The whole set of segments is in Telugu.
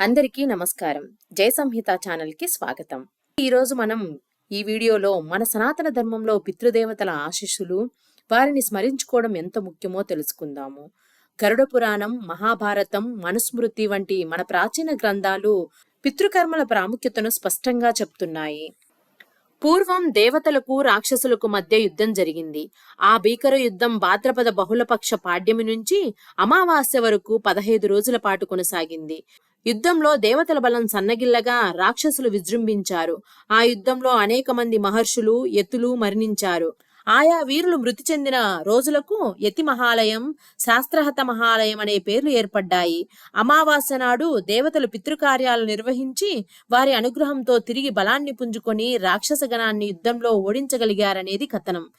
అందరికీ నమస్కారం. జయ సంహిత ఛానల్కి స్వాగతం. ఈరోజు మనం ఈ వీడియోలో మన సనాతన ధర్మంలో పితృదేవతల ఆశీస్సులు వారిని స్మరించుకోవడం ఎంత ముఖ్యమో తెలుసుకుందాము. గరుడ పురాణం మహాభారతం మనుస్మృతి వంటి మన ప్రాచీన గ్రంథాలు పితృకర్మల ప్రాముఖ్యతను స్పష్టంగా చెప్తున్నాయి. పూర్వం దేవతలకు రాక్షసులకు మధ్య యుద్ధం జరిగింది. ఆ భీకర యుద్ధం భాద్రపద బహుళపక్ష పాడ్యమి నుంచి అమావాస్య వరకు పదహైదు రోజుల పాటు కొనసాగింది. యుద్ధంలో దేవతల బలం సన్నగిల్లగా రాక్షసులు విజృంభించారు. ఆ యుద్ధంలో అనేక మంది మహర్షులు ఎత్తులు మరణించారు. ఆయా వీరులు మృతి చెందిన రోజులకు యతి మహాలయం శాస్త్రహత మహాలయం అనే పేర్లు ఏర్పడ్డాయి. అమావాస్య నాడు దేవతలు పితృకార్యాలు నిర్వహించి వారి అనుగ్రహంతో తిరిగి బలాన్ని పుంజుకొని రాక్షస గణాన్ని యుద్ధంలో ఓడించగలిగారనేది కథనం.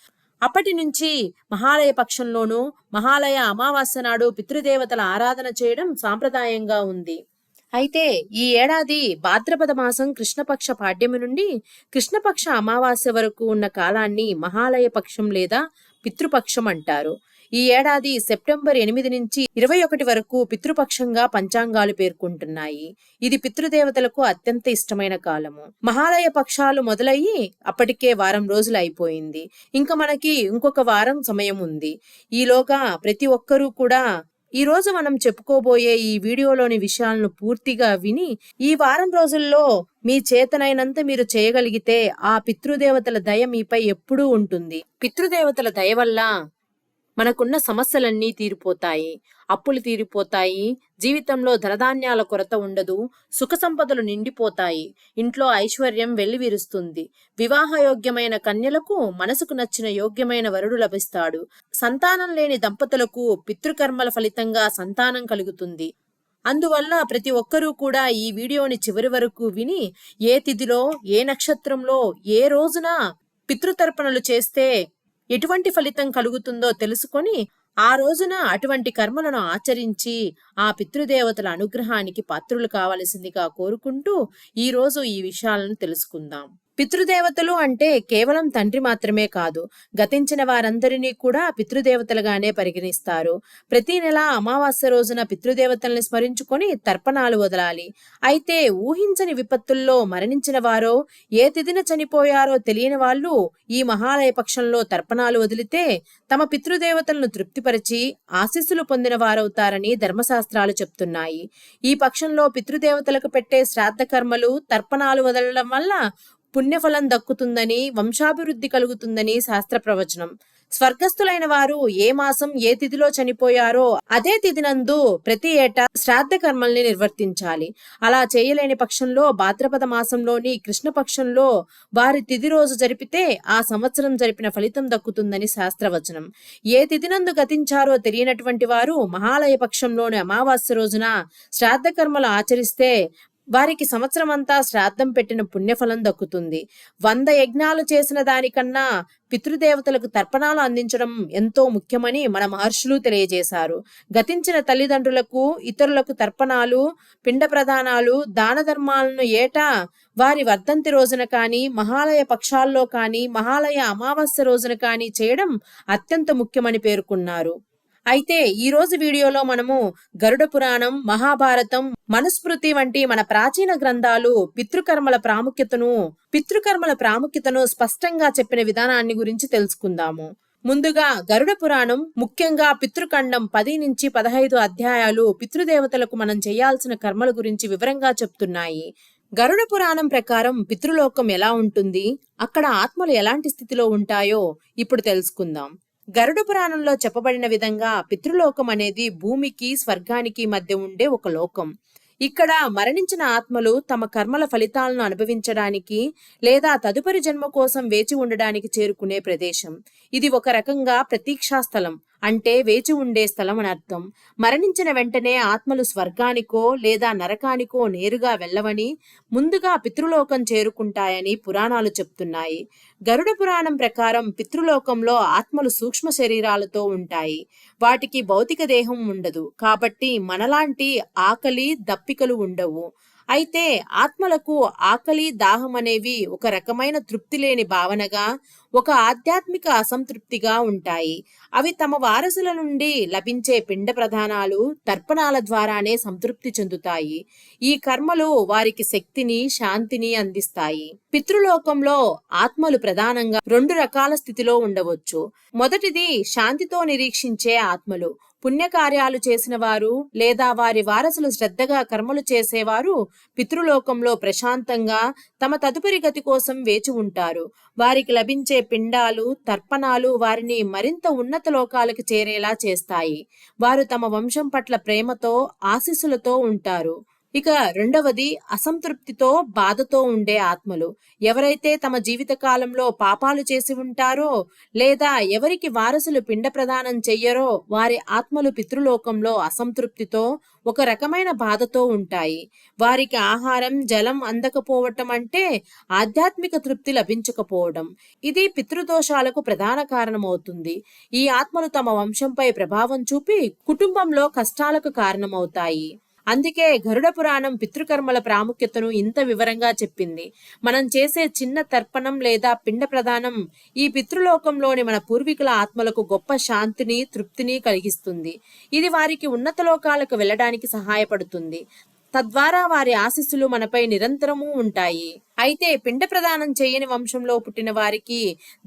అప్పటి నుంచి మహాలయ పక్షంలోనూ మహాలయ అమావాస్య నాడు పితృదేవతల ఆరాధన చేయడం సాంప్రదాయంగా ఉంది. అయితే ఈ ఏడాది భాద్రపద మాసం కృష్ణపక్ష పాడ్యమి నుండి కృష్ణపక్ష అమావాస్య వరకు ఉన్న కాలాన్ని మహాలయ పక్షం లేదా పితృపక్షం అంటారు. ఈ ఏడాది సెప్టెంబర్ ఎనిమిది నుంచి ఇరవై ఒకటి వరకు పితృపక్షంగా పంచాంగాలు పేర్కొంటున్నాయి. ఇది పితృదేవతలకు అత్యంత ఇష్టమైన కాలము. మహాలయ పక్షాలు మొదలయ్యి అప్పటికే వారం రోజులు అయిపోయింది. ఇంకా మనకి ఇంకొక వారం సమయం ఉంది. ఈలోగా ప్రతి ఒక్కరూ కూడా ఈ రోజు మనం చెప్పుకోబోయే ఈ వీడియోలోని విషయాలను పూర్తిగా విని ఈ వారం రోజుల్లో మీ చేతనైనంత మీరు చేయగలిగితే ఆ పితృదేవతల దయ మీపై ఎప్పుడూ ఉంటుంది. పితృదేవతల దయ వల్ల మనకున్న సమస్యలన్నీ తీరిపోతాయి. అప్పులు తీరిపోతాయి. జీవితంలో ధనధాన్యాల కొరత ఉండదు. సుఖ సంపదలు నిండిపోతాయి. ఇంట్లో ఐశ్వర్యం వెల్లివిరుస్తుంది. వివాహయోగ్యమైన కన్యలకు మనసుకు నచ్చిన యోగ్యమైన వరుడు లభిస్తాడు. సంతానం లేని దంపతులకు పితృకర్మల ఫలితంగా సంతానం కలుగుతుంది. అందువల్ల ప్రతి ఒక్కరూ కూడా ఈ వీడియోని చివరి వరకు విని ఏ తిథిలో ఏ నక్షత్రంలో ఏ రోజున పితృతర్పణలు చేస్తే ఎటువంటి ఫలితం కలుగుతుందో తెలుసుకొని ఆ రోజున అటువంటి కర్మలను ఆచరించి ఆ పితృదేవతల అనుగ్రహానికి పాత్రులు కావలసిందిగా కోరుకుంటూ ఈరోజు ఈ విషయాలను తెలుసుకుందాం. పితృదేవతలు అంటే కేవలం తండ్రి మాత్రమే కాదు గతించిన వారందరినీ కూడా పితృదేవతలుగానే పరిగణిస్తారు. ప్రతి నెల అమావాస్య రోజున పితృదేవతల్ని స్మరించుకొని తర్పణాలు వదలాలి. అయితే ఊహించని విపత్తుల్లో మరణించిన వారో ఏ తిదిన చనిపోయారో తెలియని వాళ్ళు ఈ మహాలయ పక్షంలో తర్పణాలు వదిలితే తమ పితృదేవతలను తృప్తిపరిచి ఆశీస్సులు పొందిన వారవుతారని ధర్మశాస్త్రాలు చెప్తున్నాయి. ఈ పక్షంలో పితృదేవతలకు పెట్టే శ్రాద్ధ కర్మలు తర్పణాలు వదలడం వల్ల పుణ్యఫలం దక్కుతుందని వంశాభివృద్ధి కలుగుతుందని శాస్త్ర ప్రవచనం. స్వర్గస్థులైన వారు ఏ మాసం ఏ తిథిలో చనిపోయారో అదే తిథినందు ప్రతి ఏటా శ్రాద్ధ కర్మల్ని నిర్వర్తించాలి. అలా చేయలేని పక్షంలో భాద్రపద మాసంలోని కృష్ణపక్షంలో వారి తిథి రోజు జరిపితే ఆ సంవత్సరం జరిపిన ఫలితం దక్కుతుందని శాస్త్రవచనం ఏ తిథినందు గతించారో తెలియనటువంటి వారు మహాలయ పక్షంలోని అమావాస్య రోజున శ్రాద్ధ కర్మలు ఆచరిస్తే వారికి సంవత్సరమంతా శ్రాద్ధం పెట్టిన పుణ్యఫలం దక్కుతుంది. వంద యజ్ఞాలు చేసిన దానికన్నా పితృదేవతలకు తర్పణాలు అందించడం ఎంతో ముఖ్యమని మన మహర్షులు తెలియజేశారు. గతించిన తల్లిదండ్రులకు ఇతరులకు తర్పణాలు పిండ ప్రదానాలు దాన ధర్మాలను ఏటా వారి వర్ధంతి రోజున కానీ మహాలయ పక్షాల్లో కానీ మహాలయ అమావాస్య రోజున కానీ చేయడం అత్యంత ముఖ్యమని పేర్కొన్నారు. అయితే ఈ రోజు వీడియోలో మనము గరుడ పురాణం మహాభారతం మనుస్మృతి వంటి మన ప్రాచీన గ్రంథాలు పితృకర్మల ప్రాముఖ్యతను పితృకర్మల ప్రాముఖ్యతను స్పష్టంగా చెప్పిన విధానాన్ని గురించి తెలుసుకుందాము. ముందుగా గరుడ పురాణం ముఖ్యంగా పితృఖండం పది నుంచి పదహైదు అధ్యాయాలు పితృదేవతలకు మనం చేయాల్సిన కర్మల గురించి వివరంగా చెప్తున్నాయి. గరుడ పురాణం ప్రకారం పితృలోకం ఎలా ఉంటుంది అక్కడ ఆత్మలు ఎలాంటి స్థితిలో ఉంటాయో ఇప్పుడు తెలుసుకుందాం. గరుడ పురాణంలో చెప్పబడిన విధంగా పితృలోకం అనేది భూమికి స్వర్గానికి మధ్య ఉండే ఒక లోకం. ఇక్కడ మరణించిన ఆత్మలు తమ కర్మల ఫలితాలను అనుభవించడానికి లేదా తదుపరి జన్మ కోసం వేచి ఉండడానికి చేరుకునే ప్రదేశం. ఇది ఒక రకంగా ప్రతీక్షా స్థలం. అంటే వేచి ఉండే స్థలం అని అర్థం. మరణించిన వెంటనే ఆత్మలు స్వర్గానికో లేదా నరకానికో నేరుగా వెళ్ళవని ముందుగా పితృలోకం చేరుకుంటాయని పురాణాలు చెప్తున్నాయి. గరుడ పురాణం ప్రకారం పితృలోకంలో ఆత్మలు సూక్ష్మ శరీరాలతో ఉంటాయి. వాటికి భౌతిక దేహం ఉండదు. కాబట్టి మనలాంటి ఆకలి దప్పికలు ఉండవు. అయితే ఆత్మలకు ఆకలి దాహం అనేవి ఒక రకమైన తృప్తి లేని భావనగా ఒక ఆధ్యాత్మిక అసంతృప్తిగా ఉంటాయి. అవి తమ వారసుల నుండి లభించే పిండ ప్రధానాలు తర్పణాల ద్వారానే సంతృప్తి చెందుతాయి. ఈ కర్మలు వారికి శక్తిని శాంతిని అందిస్తాయి. పితృలోకంలో ఆత్మలు ప్రధానంగా రెండు రకాల స్థితిలో ఉండవచ్చు. మొదటిది శాంతితో నిరీక్షించే ఆత్మలు. పుణ్యకార్యాలు చేసిన వారు లేదా వారి వారసులు శ్రద్ధగా కర్మలు చేసేవారు పితృలోకంలో ప్రశాంతంగా తమ తదుపరి గతి కోసం వేచి ఉంటారు. వారికి లభించే పిండాలు తర్పణాలు వారిని మరింత ఉన్నత లోకాలకు చేరేలా చేస్తాయి. వారు తమ వంశం పట్ల ప్రేమతో ఆశీస్సులతో ఉంటారు. ఇక రెండవది అసంతృప్తితో బాధతో ఉండే ఆత్మలు. ఎవరైతే తమ జీవిత కాలంలో పాపాలు చేసి ఉంటారో లేదా ఎవరికి వారసులు పిండ ప్రదానం చెయ్యరో వారి ఆత్మలు పితృలోకంలో అసంతృప్తితో ఒక రకమైన బాధతో ఉంటాయి. వారికి ఆహారం జలం అందకపోవటం అంటే ఆధ్యాత్మిక తృప్తి లభించకపోవడం. ఇది పితృదోషాలకు ప్రధాన కారణమవుతుంది. ఈ ఆత్మలు తమ వంశంపై ప్రభావం చూపి కుటుంబంలో కష్టాలకు కారణమవుతాయి. అందుకే గరుడ పురాణం పితృకర్మల ప్రాముఖ్యతను ఇంత వివరంగా చెప్పింది. మనం చేసే చిన్న తర్పణం లేదా పిండ ప్రదానం ఈ పితృలోకంలోని మన పూర్వీకుల ఆత్మలకు గొప్ప శాంతిని తృప్తిని కలిగిస్తుంది. ఇది వారికి ఉన్నత లోకాలకు వెళ్ళడానికి సహాయపడుతుంది. తద్వారా వారి ఆశీస్సులు మనపై నిరంతరము ఉంటాయి. అయితే పిండ ప్రదానం చేయని వంశంలో పుట్టిన వారికి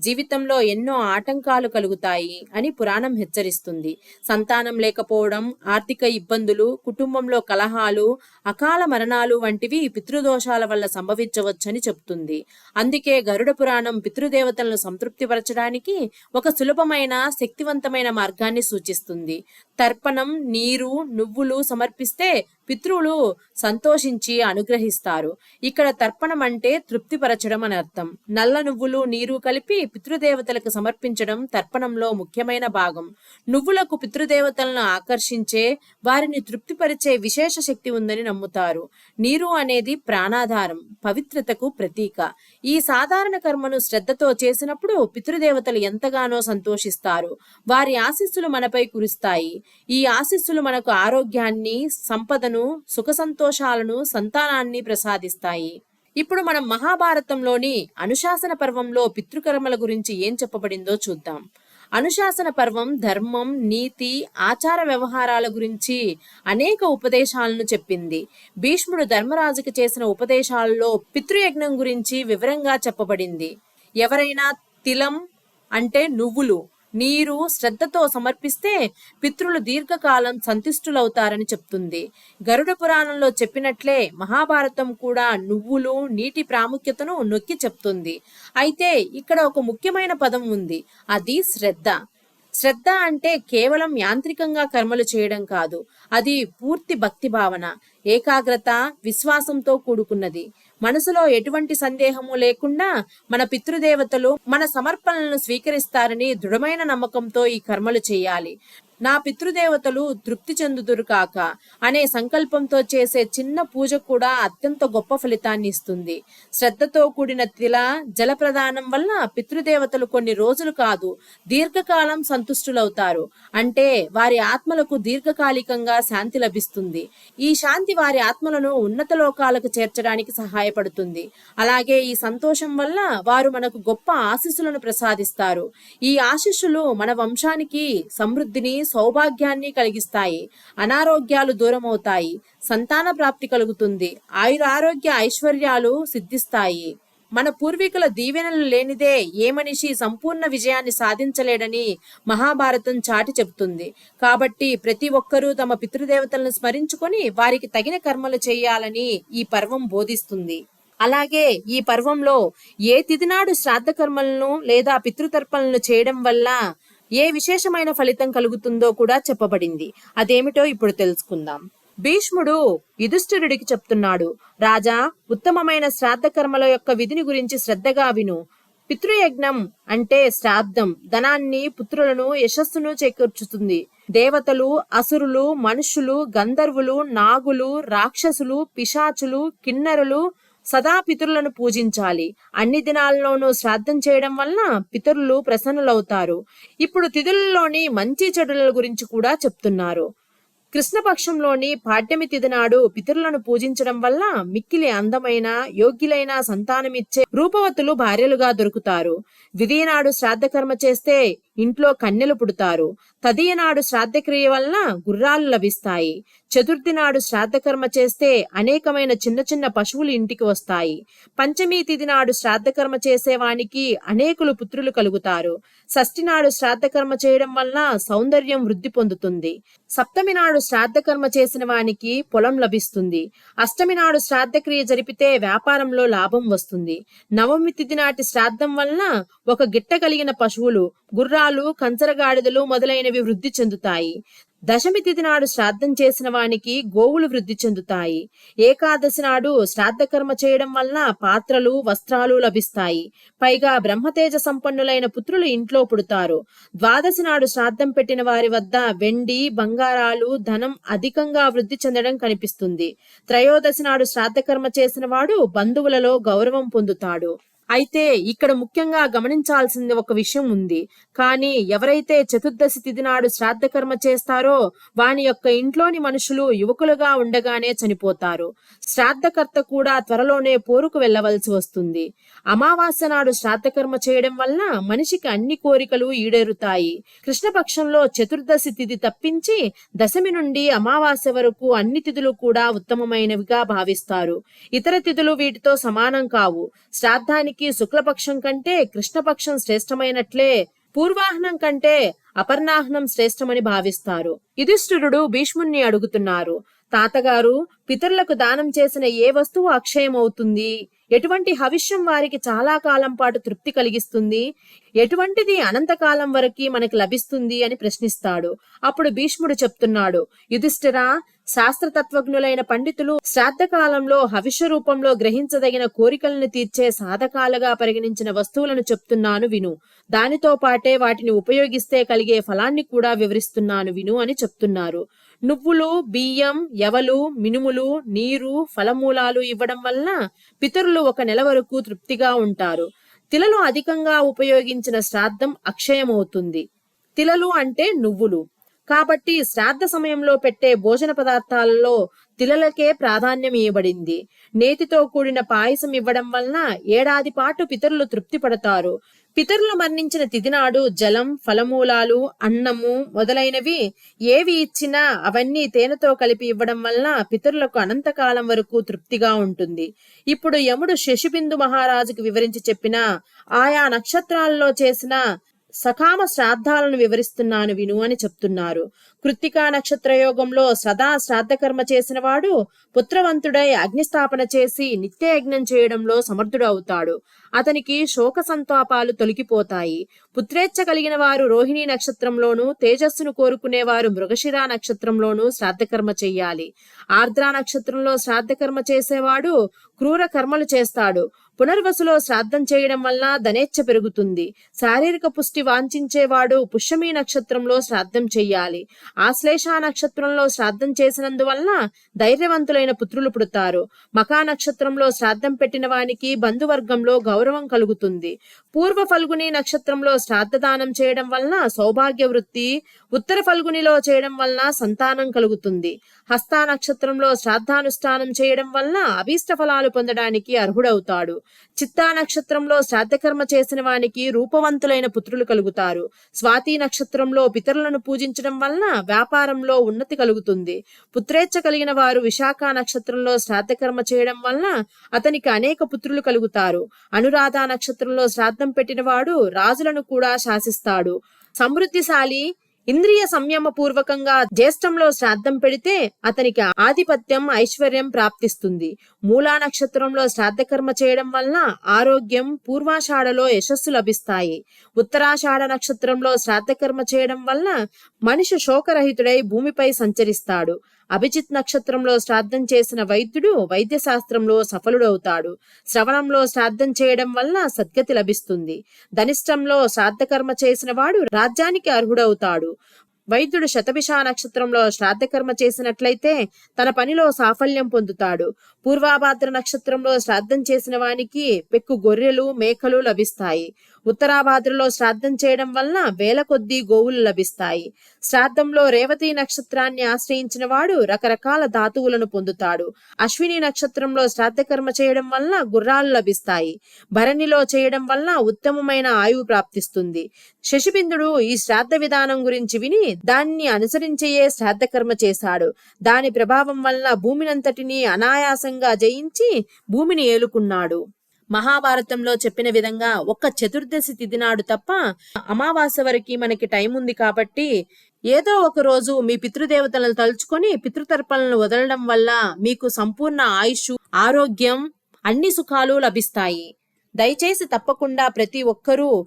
జీవితంలో ఎన్నో ఆటంకాలు కలుగుతాయి అని పురాణం హెచ్చరిస్తుంది. సంతానం లేకపోవడం ఆర్థిక ఇబ్బందులు కుటుంబంలో కలహాలు అకాల మరణాలు వంటివి పితృదోషాల వల్ల సంభవించవచ్చని చెప్తుంది అందుకే గరుడ పురాణం పితృదేవతలను సంతృప్తిపరచడానికి ఒక సులభమైన శక్తివంతమైన మార్గాన్ని సూచిస్తుంది. తర్పణం నీరు నువ్వులు సమర్పిస్తే పితృలు సంతోషించి అనుగ్రహిస్తారు. ఇక్కడ తర్పణం అంటే తృప్తిపరచడం అని అర్థం. నల్ల నువ్వులు నీరు కలిపి పితృదేవతలకు సమర్పించడం తర్పణంలో ముఖ్యమైన భాగం. నువ్వులకు పితృదేవతలను ఆకర్షించే వారిని తృప్తిపరిచే విశేష శక్తి ఉందని నమ్ముతారు. నీరు అనేది ప్రాణాధారం పవిత్రతకు ప్రతీక. ఈ సాధారణ కర్మను శ్రద్ధతో చేసినప్పుడు పితృదేవతలు ఎంతగానో సంతోషిస్తారు. వారి ఆశీస్సులు మనపై కురుస్తాయి. ఈ ఆశీస్సులు మనకు ఆరోగ్యాన్ని సంపదను సుఖ సంతోషాలను సంతానాన్ని ప్రసాదిస్తాయి. ఇప్పుడు మనం మహాభారతంలోని అనుశాసన పర్వంలో పితృకర్మల గురించి ఏం చెప్పబడిందో చూద్దాం. అనుశాసన పర్వం ధర్మం నీతి ఆచార వ్యవహారాల గురించి అనేక ఉపదేశాలను చెప్పింది. భీష్ముడు ధర్మరాజుకి చేసిన ఉపదేశాలలో పితృయజ్ఞం గురించి వివరంగా చెప్పబడింది. ఎవరైనా తిలం అంటే నువ్వులు నీరు శ్రద్ధతో సమర్పిస్తే పితృలు దీర్ఘకాలం సంతుష్టులవుతారని చెప్తుంది. గరుడ పురాణంలో చెప్పినట్లే మహాభారతం కూడా నువ్వులు నీటి ప్రాముఖ్యతను నొక్కి చెప్తుంది. అయితే ఇక్కడ ఒక ముఖ్యమైన పదం ఉంది. అది శ్రద్ధ. శ్రద్ధ అంటే కేవలం యాంత్రికంగా కర్మలు చేయడం కాదు. అది పూర్తి భక్తి భావన ఏకాగ్రత విశ్వాసంతో కూడుకున్నది. మనసులో ఎటువంటి సందేహము లేకుండా మన పితృదేవతలు మన సమర్పణలను స్వీకరిస్తారని దృఢమైన నమ్మకంతో ఈ కర్మలు చేయాలి. నా పితృదేవతలు తృప్తి చెందుదురు కాక అనే సంకల్పంతో చేసే చిన్న పూజ కూడా అత్యంత గొప్ప ఫలితాన్ని ఇస్తుంది. శ్రద్ధతో కూడిన తిల జల ప్రదానం వల్ల పితృదేవతలు కొన్ని రోజులు కాదు దీర్ఘకాలం సంతుష్టులవుతారు. అంటే వారి ఆత్మలకు దీర్ఘకాలికంగా శాంతి లభిస్తుంది. ఈ శాంతి వారి ఆత్మలను ఉన్నత లోకాలకు చేర్చడానికి సహాయపడుతుంది. అలాగే ఈ సంతోషం వల్ల వారు మనకు గొప్ప ఆశీస్సులను ప్రసాదిస్తారు. ఈ ఆశీస్సులు మన వంశానికి సమృద్ధిని సౌభాగ్యాన్ని కలిగిస్తాయి. అనారోగ్యాలు దూరమవుతాయి. సంతాన ప్రాప్తి కలుగుతుంది. ఆయుర ఆరోగ్య ఐశ్వర్యాలు సిద్ధిస్తాయి. మన పూర్వీకుల దీవెనలు లేనిదే ఏ మనిషి సంపూర్ణ విజయాన్ని సాధించలేడని మహాభారతం చాటి చెబుతుంది. కాబట్టి ప్రతి ఒక్కరూ తమ పితృదేవతలను స్మరించుకొని వారికి తగిన కర్మలు చేయాలని ఈ పర్వం బోధిస్తుంది. అలాగే ఈ పర్వంలో ఏ తిథినాడు శ్రాద్ధ కర్మలను లేదా పితృతర్పణలను చేయడం వల్ల ఏ విశేషమైన ఫలితం కలుగుతుందో కూడా చెప్పబడింది. అదేమిటో ఇప్పుడు తెలుసుకుందాం. భీష్ముడు యుధిష్ఠిరుడికి చెప్తున్నాడు రాజా ఉత్తమమైన శ్రాద్ధ కర్మల యొక్క విధిని గురించి శ్రద్ధగా విను. పితృయజ్ఞం అంటే శ్రాద్ధం. ధనాన్ని పుత్రులను యశస్సును చేకూర్చుతుంది. దేవతలు అసురులు మనుషులు గంధర్వులు నాగులు రాక్షసులు పిశాచులు కిన్నరులు సదా పితరులను పూజించాలి. అన్ని దినాల్లోనూ శ్రాద్ధం చేయడం వలన పితరులు ప్రసన్నులవుతారు. ఇప్పుడు తిథులలోని మంచి చెడుల గురించి కూడా చెప్తున్నారు. కృష్ణపక్షంలోని పాడ్యమి తిథి నాడు పితరులను పూజించడం వల్ల మిక్కిలి అందమైన యోగ్యులైన సంతానమిచ్చే రూపవతులు భార్యలుగా దొరుకుతారు. విధియనాడు శ్రాద్ధకర్మ చేస్తే ఇంట్లో కన్నెలు పుడతారు. తదియనాడు శ్రాద్ధక్రియ వలన గుర్రాలు లభిస్తాయి. చతుర్థి నాడు శ్రాద్ధకర్మ చేస్తే అనేకమైన చిన్న చిన్న పశువులు ఇంటికి వస్తాయి. పంచమీ తిథి నాడు శ్రాద్ధకర్మ చేసేవానికి అనేకులు పుత్రులు కలుగుతారు. షష్ఠి నాడు శ్రాద్ధకర్మ చేయడం వలన సౌందర్యం వృద్ధి పొందుతుంది. సప్తమి నాడు శ్రాద్ధకర్మ చేసిన వానికి పొలం లభిస్తుంది. అష్టమి నాడు శ్రాద్ధక్రియ జరిపితే వ్యాపారంలో లాభం వస్తుంది. నవమి తిథి నాటి శ్రాద్ధం వలన ఒక గిట్ట కలిగిన పశువులు గుర్రాలు కంచరగాడిదలు మొదలైనవి వృద్ధి చెందుతాయి. దశమి తిథి నాడు శ్రాద్ధం చేసిన వానికి గోవులు వృద్ధి చెందుతాయి. ఏకాదశి నాడు శ్రాద్ధకర్మ చేయడం వలన పాత్రలు వస్త్రాలు లభిస్తాయి. పైగా బ్రహ్మతేజ సంపన్నులైన పుత్రులు ఇంట్లో పుడతారు. ద్వాదశి నాడు శ్రాద్ధం పెట్టిన వారి వద్ద వెండి బంగారాలు ధనం అధికంగా వృద్ధి చెందడం కనిపిస్తుంది. త్రయోదశి నాడు శ్రాద్ధకర్మ చేసిన వాడు బంధువులలో గౌరవం పొందుతాడు. అయితే ఇక్కడ ముఖ్యంగా గమనించాల్సింది ఒక విషయం ఉంది. కానీ ఎవరైతే చతుర్దశి తిథి నాడు శ్రాద్ధకర్మ చేస్తారో వాని యొక్క ఇంట్లోని మనుషులు యువకులుగా ఉండగానే చనిపోతారు. శ్రాద్ధకర్త కూడా త్వరలోనే పోరుకు వెళ్ళవలసి వస్తుంది. అమావాస్య నాడు శ్రాద్ధకర్మ చేయడం వలన మనిషికి అన్ని కోరికలు ఈడేరుతాయి. కృష్ణపక్షంలో చతుర్దశి తిథి తప్పించి దశమి నుండి అమావాస్య వరకు అన్ని తిథులు కూడా ఉత్తమమైనవిగా భావిస్తారు. ఇతర తిథులు వీటితో సమానం కావు. శ్రాద్ధానికి శుక్లపక్షం కంటే కృష్ణపక్షం శ్రేష్టమైనట్లే పూర్వాహ్నం కంటే అపర్ణాహ్నం శ్రేష్టమని భావిస్తారు. యుధిష్ఠిరుడు భీష్ముణ్ణి అడుగుతున్నారు తాతగారు పితరులకు దానం చేసిన ఏ వస్తువు అక్షయమవుతుంది? ఎటువంటి హవిష్యం వారికి చాలా కాలం పాటు తృప్తి కలిగిస్తుంది? ఎటువంటిది అనంతకాలం వరకు మనకి లభిస్తుంది అని ప్రశ్నిస్తాడు. అప్పుడు భీష్ముడు చెప్తున్నాడు యుధిష్ఠిరా శాస్త్రతత్వజ్ఞులైన పండితులు శ్రాద్ధకాలంలో హవిష్య రూపంలో గ్రహించదగిన కోరికలను తీర్చే సాధకాలుగా పరిగణించిన వస్తువులను చెప్తున్నాను విను. దానితో పాటే వాటిని ఉపయోగిస్తే కలిగే ఫలాన్ని కూడా వివరిస్తున్నాను విను అని చెప్తున్నారు. నువ్వులు బియ్యం ఎవలు మినుములు నీరు ఫలమూలాలు ఇవ్వడం వలన పితరులు ఒక నెల వరకు తృప్తిగా ఉంటారు. తిలలు అధికంగా ఉపయోగించిన శ్రాద్ధం అక్షయమవుతుంది. తిలలు అంటే నువ్వులు. కాబట్టి శ్రాద్ధ సమయంలో పెట్టే భోజన పదార్థాలలో తిలలకే ప్రాధాన్యం ఇవ్వబడింది నేతితో కూడిన పాయసం ఇవ్వడం వలన ఏడాది పాటు పితరులు తృప్తి పడతారు. పితరులు మరణించిన తిదినాడు జలం ఫలమూలాలు అన్నము మొదలైనవి ఏవి ఇచ్చినా అవన్నీ తేనెతో కలిపి ఇవ్వడం వలన పితరులకు అనంతకాలం వరకు తృప్తిగా ఉంటుంది. ఇప్పుడు యముడు శశిబిందు మహారాజుకు వివరించి చెప్పిన ఆయా నక్షత్రాల్లో చేసిన సకామ శ్రాద్ధాలను వివరిస్తున్నాను విను అని చెప్తున్నారు. కృత్తికా నక్షత్ర యోగంలో సదా శ్రాద్ధకర్మ చేసిన వాడు పుత్రవంతుడై అగ్నిస్థాపన చేసి నిత్యయజ్ఞం చేయడంలో సమర్థుడు అవుతాడు. అతనికి శోక సంతాపాలు తొలగిపోతాయి. పుత్రేచ్ఛ కలిగిన వారు రోహిణి నక్షత్రంలోను తేజస్సును కోరుకునేవారు మృగశిర నక్షత్రంలోనూ శ్రాద్ధకర్మ చెయ్యాలి. ఆర్ద్రా నక్షత్రంలో శ్రాద్ధకర్మ చేసేవాడు క్రూర కర్మలు చేస్తాడు. పునర్వసులో శ్రాద్ధం చేయడం వల్ల ధనేచ్ఛ పెరుగుతుంది. శారీరక పుష్టి వాంఛించేవాడు పుష్యమీ నక్షత్రంలో శ్రాద్ధం చెయ్యాలి. ఆశ్లేష నక్షత్రంలో శ్రాద్ధం చేసినందువలన ధైర్యవంతులైన పుత్రులు పుడతారు. మకా నక్షత్రంలో శ్రాద్ధం పెట్టిన వానికి బంధువర్గంలో గౌరవం కలుగుతుంది. పూర్వ ఫల్గుని నక్షత్రంలో శ్రాద్ధదానం చేయడం వలన సౌభాగ్య వృత్తి ఉత్తర ఫల్గునిలో చేయడం వలన సంతానం కలుగుతుంది. హస్తా నక్షత్రంలో శ్రాద్ధానుష్ఠానం చేయడం వలన అభీష్ట ఫలాలు పొందడానికి అర్హుడవుతాడు. చిత్తా నక్షత్రంలో శ్రాద్ధకర్మ చేసిన వానికి రూపవంతులైన పుత్రులు కలుగుతారు. స్వాతి నక్షత్రంలో పితరులను పూజించడం వలన వ్యాపారంలో ఉన్నతి కలుగుతుంది. పుత్రేచ్ఛ కలిగిన వారు విశాఖ నక్షత్రంలో శ్రాద్ధకర్మ చేయడం వలన అతనికి అనేక పుత్రులు కలుగుతారు. అనురాధ నక్షత్రంలో శ్రాద్ధం పెట్టిన వాడు రాజులను కూడా శాసిస్తాడు. సమృద్ధిశాలి ఇంద్రియ సంయమ పూర్వకంగా జ్యేష్టంలో శ్రాద్ధం పెడితే అతనికి ఆధిపత్యం ఐశ్వర్యం ప్రాప్తిస్తుంది. మూలా నక్షత్రంలో శ్రాద్ధకర్మ చేయడం వలన ఆరోగ్యం పూర్వాషాఢలో యశస్సు లభిస్తాయి. ఉత్తరాషాఢ నక్షత్రంలో శ్రాద్ధకర్మ చేయడం వలన మనిషి శోకరహితుడై భూమిపై సంచరిస్తాడు. అభిజిత్ నక్షత్రంలో శ్రాద్ధం చేసిన వైద్యుడు వైద్య శాస్త్రంలో సఫలుడవుతాడు. శ్రవణంలో శ్రాద్ధం చేయడం వల్ల సద్గతి లభిస్తుంది. ధనిష్టంలో శ్రాద్ధకర్మ చేసిన వాడు రాజ్యానికి అర్హుడవుతాడు. వైద్యుడు శతభిష నక్షత్రంలో శ్రాద్ధకర్మ చేసినట్లయితే తన పనిలో సాఫల్యం పొందుతాడు. పూర్వాభాద్ర నక్షత్రంలో శ్రాద్ధం చేసిన వానికి పెక్కు గొర్రెలు మేకలు లభిస్తాయి. ఉత్తరాభాద్రలో శ్రాద్ధం చేయడం వలన వేల కొద్దీ గోవులు లభిస్తాయి. శ్రాద్ధంలో రేవతి నక్షత్రాన్ని ఆశ్రయించిన వాడు రకరకాల ధాతువులను పొందుతాడు. అశ్విని నక్షత్రంలో శ్రాద్ధకర్మ చేయడం వలన గుర్రాలు లభిస్తాయి. భరణిలో చేయడం వలన ఉత్తమమైన ఆయువు ప్రాప్తిస్తుంది. శశిబిందుడు ఈ శ్రాద్ధ విధానం గురించి విని దాన్ని అనుసరించయే శ్రాద్ధకర్మ చేశాడు. దాని ప్రభావం వలన భూమినంతటిని అనాయాసంగా జయించి భూమిని ఏలుకున్నాడు. మహాభారతంలో చెప్పిన విధంగా ఒక్క చతుర్దశి తిథి నాడు తప్ప అమావాస్య వరకు మనకి టైం ఉంది కాబట్టి ఏదో ఒక రోజు మీ పితృదేవతలను తలుచుకొని పితృతర్పణలను వదలడం వల్ల మీకు సంపూర్ణ ఆయుష్ ఆరోగ్యం అన్ని సుఖాలు లభిస్తాయి. దయచేసి తప్పకుండా ప్రతి ఒక్కరూ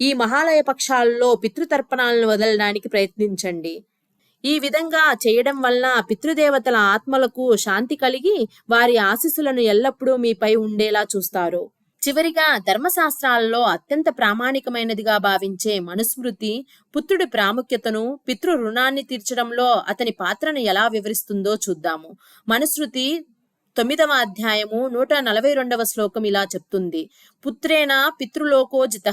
ఈ మహాలయ పక్షాల్లో పితృతర్పణాలను వదలడానికి ప్రయత్నించండి. ఈ విధంగా చేయడం వల్ల పితృదేవతల ఆత్మలకు శాంతి కలిగి వారి ఆశీస్సులను ఎల్లప్పుడూ మీపై ఉండేలా చూస్తారు. చివరిగా ధర్మశాస్త్రాలలో అత్యంత ప్రామాణికమైనదిగా భావించే మనుస్మృతి పుత్రుడి ప్రాముఖ్యతను పితృ రుణాన్ని తీర్చడంలో అతని పాత్రను ఎలా వివరిస్తుందో చూద్దాము. మనుస్మృతి తొమ్మిదవ అధ్యాయము నూట నలభై రెండవ శ్లోకం ఇలా చెప్తుంది. పుత్రేణ పితృలోకోజిత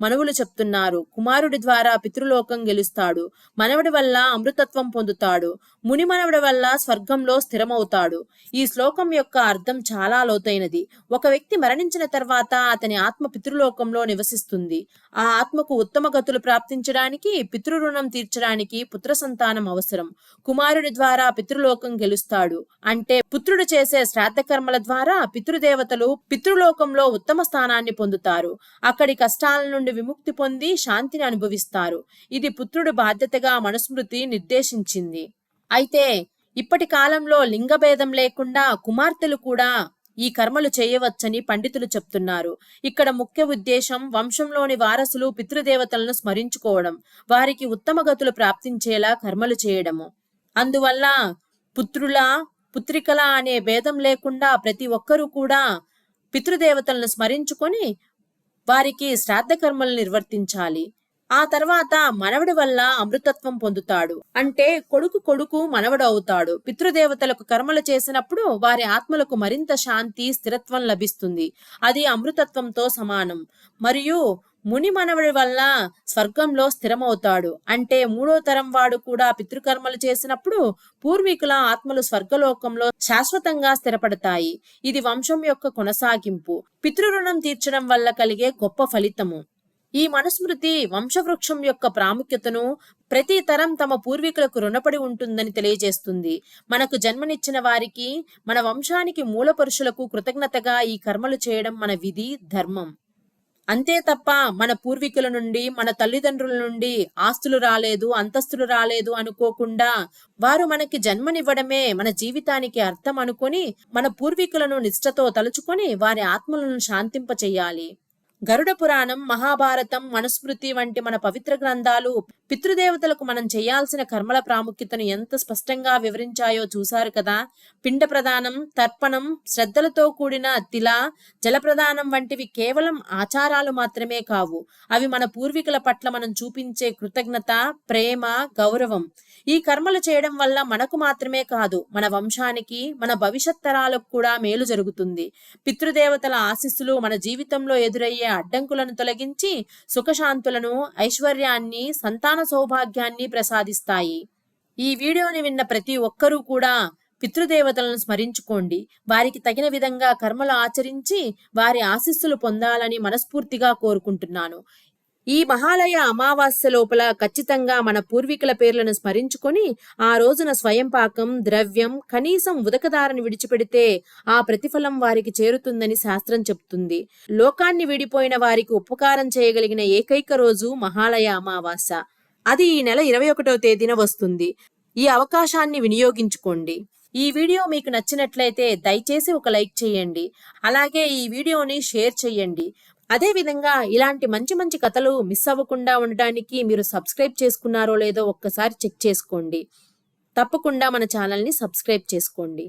మనవులు చెప్తున్నారు. కుమారుడి ద్వారా పితృలోకం గెలుస్తాడు. మనవడి వల్ల అమృతత్వం పొందుతాడు. మునిమనవడి వల్ల స్వర్గంలో స్థిరమవుతాడు. ఈ శ్లోకం యొక్క అర్థం చాలా లోతైనది. ఒక వ్యక్తి మరణించిన తర్వాత అతని ఆత్మ పితృలోకంలో నివసిస్తుంది. ఆ ఆత్మకు ఉత్తమ గతులు ప్రాప్తించడానికి పితృరుణం తీర్చడానికి పుత్ర సంతానం అవసరం. కుమారుడి ద్వారా పితృలోకం గెలుస్తాడు. అంటే పుత్రుడు చేసే శ్రాద్ధ కర్మల ద్వారా పితృదేవతలు పితృలోకంలో ఉత్తమ స్థానాన్ని పొందుతారు. అక్కడి కష్టాల నుండి విముక్తి పొంది శాంతిని అనుభవిస్తారు. ఇది పుత్రుడు బాధ్యతగా మనుస్మృతి నిర్దేశించింది. అయితే ఇప్పటి కాలంలో లింగభేదం లేకుండా కుమార్తెలు కూడా ఈ కర్మలు చేయవచ్చని పండితులు చెప్తున్నారు. ఇక్కడ ముఖ్య ఉద్దేశం వంశంలోని వారసులు పితృదేవతలను స్మరించుకోవడం వారికి ఉత్తమ గతులు ప్రాప్తించేలా కర్మలు చేయడము. అందువల్ల పుత్రుల పుత్రికల అనే భేదం లేకుండా ప్రతి ఒక్కరూ కూడా పితృదేవతలను స్మరించుకొని వారికి శ్రాద్ధ కర్మలు నిర్వర్తించాలి. ఆ తర్వాత మనవడి వల్ల అమృతత్వం పొందుతాడు. అంటే కొడుకు కొడుకు మనవడు అవుతాడు. పితృదేవతలకు కర్మలు చేసినప్పుడు వారి ఆత్మలకు మరింత శాంతి స్థిరత్వం లభిస్తుంది. అది అమృతత్వంతో సమానం. మరియు ముని మనవడి వల్ల స్వర్గంలో స్థిరమవుతాడు. అంటే మూడో తరం వాడు కూడా పితృకర్మలు చేసినప్పుడు పూర్వీకుల ఆత్మలు స్వర్గలోకంలో శాశ్వతంగా స్థిరపడతాయి. ఇది వంశం యొక్క కొనసాగింపు. పితృరుణం తీర్చడం వల్ల కలిగే గొప్ప ఫలితము. ఈ మనుస్మృతి వంశవృక్షం యొక్క ప్రాముఖ్యతను ప్రతి తరం తమ పూర్వీకులకు రుణపడి ఉంటుందని తెలియజేస్తుంది. మనకు జన్మనిచ్చిన వారికి మన వంశానికి మూల పురుషులకు కృతజ్ఞతగా ఈ కర్మలు చేయడం మన విధి ధర్మం. అంతే తప్ప మన పూర్వీకుల నుండి మన తల్లిదండ్రుల నుండి ఆస్తులు రాలేదు అంతస్తులు రాలేదు అనుకోకుండా వారు మనకి జన్మనివ్వడమే మన జీవితానికి అర్థం అనుకొని మన పూర్వీకులను నిష్ఠతో తలుచుకొని వారి ఆత్మలను శాంతింప చెయ్యాలి గరుడ పురాణం మహాభారతం మనుస్మృతి వంటి మన పవిత్ర గ్రంథాలు పితృదేవతలకు మనం చేయాల్సిన కర్మల ప్రాముఖ్యతను ఎంత స్పష్టంగా వివరించాయో చూశారు కదా. పిండ ప్రదానం తర్పణం శ్రద్ధలతో కూడిన తిల జలప్రదానం వంటివి కేవలం ఆచారాలు మాత్రమే కావు. అవి మన పూర్వీకుల పట్ల మనం చూపించే కృతజ్ఞత ప్రేమ గౌరవం. ఈ కర్మలు చేయడం వల్ల మనకు మాత్రమే కాదు మన వంశానికి మన భవిష్యత్ తరాలకు కూడా మేలు జరుగుతుంది. పితృదేవతల ఆశీస్సులు మన జీవితంలో ఎదురయ్యే అడ్డంకులను తొలగించి సుఖశాంతులను ఐశ్వర్యాన్ని సంతాన సౌభాగ్యాన్ని ప్రసాదిస్తాయి. ఈ వీడియోని విన్న ప్రతి ఒక్కరూ కూడా పితృదేవతలను స్మరించుకోండి. వారికి తగిన విధంగా కర్మలు ఆచరించి వారి ఆశీస్సులు పొందాలని మనస్ఫూర్తిగా కోరుకుంటున్నాను. ఈ మహాలయ అమావాస్య లోపల ఖచ్చితంగా మన పూర్వీకుల పేర్లను స్మరించుకొని ఆ రోజున స్వయం పాకం ద్రవ్యం కనీసం ఉదకదారని విడిచిపెడితే ఆ ప్రతిఫలం వారికి చేరుతుందని శాస్త్రం చెప్తుంది లోకాన్ని విడిపోయిన వారికి ఉపకారం చేయగలిగిన ఏకైక రోజు మహాలయ అమావాస్య. అది ఈ నెల ఇరవై ఒకటో తేదీన వస్తుంది. ఈ అవకాశాన్ని వినియోగించుకోండి. ఈ వీడియో మీకు నచ్చినట్లయితే దయచేసి ఒక లైక్ చేయండి. అలాగే ఈ వీడియోని షేర్ చేయండి. అదే విధంగా ఇలాంటి మంచి మంచి కథలు మిస్ అవ్వకుండా ఉండడానికి మీరు సబ్స్క్రైబ్ చేసుకున్నారో లేదో ఒక్కసారి చెక్ చేసుకోండి. తప్పకుండా మన ఛానల్ని సబ్స్క్రైబ్ చేసుకోండి.